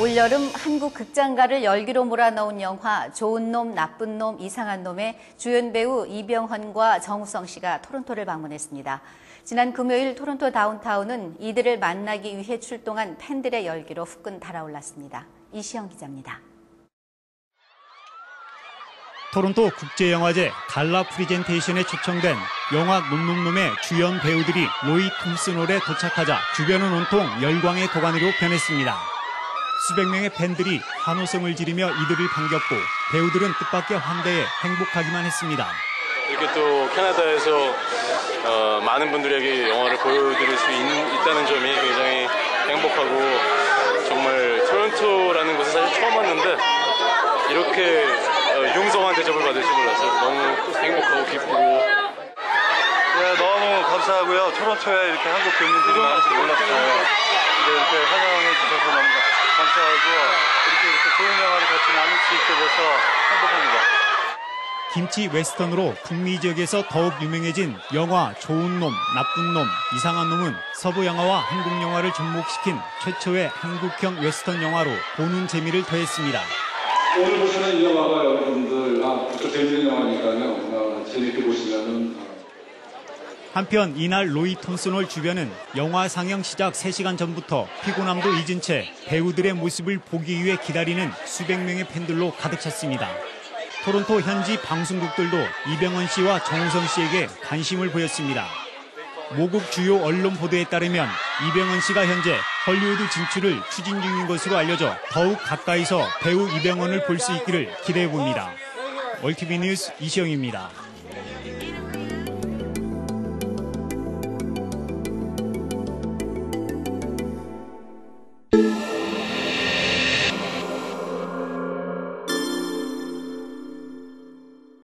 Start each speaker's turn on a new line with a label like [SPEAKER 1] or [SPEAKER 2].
[SPEAKER 1] 올여름 한국 극장가를 열기로 몰아넣은 영화 좋은 놈, 나쁜 놈, 이상한 놈의 주연 배우 이병헌과 정우성 씨가 토론토를 방문했습니다. 지난 금요일 토론토 다운타운은 이들을 만나기 위해 출동한 팬들의 열기로 후끈 달아올랐습니다. 이시영 기자입니다.
[SPEAKER 2] 토론토 국제영화제 갈라 프리젠테이션에 초청된 영화 놈놈놈의 주연 배우들이 로이 톰슨 홀에 도착하자 주변은 온통 열광의 도가니로 변했습니다. 수백 명의 팬들이 환호성을 지르며 이들을 반겼고 배우들은 뜻밖의 환대에 행복하기만 했습니다.
[SPEAKER 3] 이렇게 또 캐나다에서 어, 많은 분들에게 영화를 보여드릴 수 있, 있다는 점이 굉장히 행복하고 정말 토론토라는 곳에 사실 처음 왔는데 이렇게 어, 융성한 대접을 받을 줄 몰라서 너무 행복하고 기쁘고
[SPEAKER 4] 네, 너무 감사하고요. 토론토에 이렇게 한국 교민들이 많은지 몰랐어요. 근데 이렇게 환영해 주셔서 너무 감사 하고 이렇게 이렇게 좋은 영화를 같이 나눌 수 있게 돼서 행복합니다.
[SPEAKER 2] 김치 웨스턴으로 북미 지역에서 더욱 유명해진 영화 좋은 놈, 나쁜 놈, 이상한 놈은 서부 영화와 한국 영화를 접목시킨 최초의 한국형 웨스턴 영화로 보는 재미를 더했습니다.
[SPEAKER 5] 오늘 보시는 이 영화가 여러분들 아, 또 재밌는 영화니까요. 어, 재밌게 보시면은 어,
[SPEAKER 2] 한편 이날 로이 톰슨홀 주변은 영화 상영 시작 3시간 전부터 피곤함도 잊은 채 배우들의 모습을 보기 위해 기다리는 수백 명의 팬들로 가득 찼습니다. 토론토 현지 방송국들도 이병헌 씨와 정우성 씨에게 관심을 보였습니다. 모국 주요 언론 보도에 따르면 이병헌 씨가 현재 헐리우드 진출을 추진 중인 것으로 알려져 더욱 가까이서 배우 이병헌을 볼 수 있기를 기대해 봅니다. 월티비 뉴스 이시영입니다.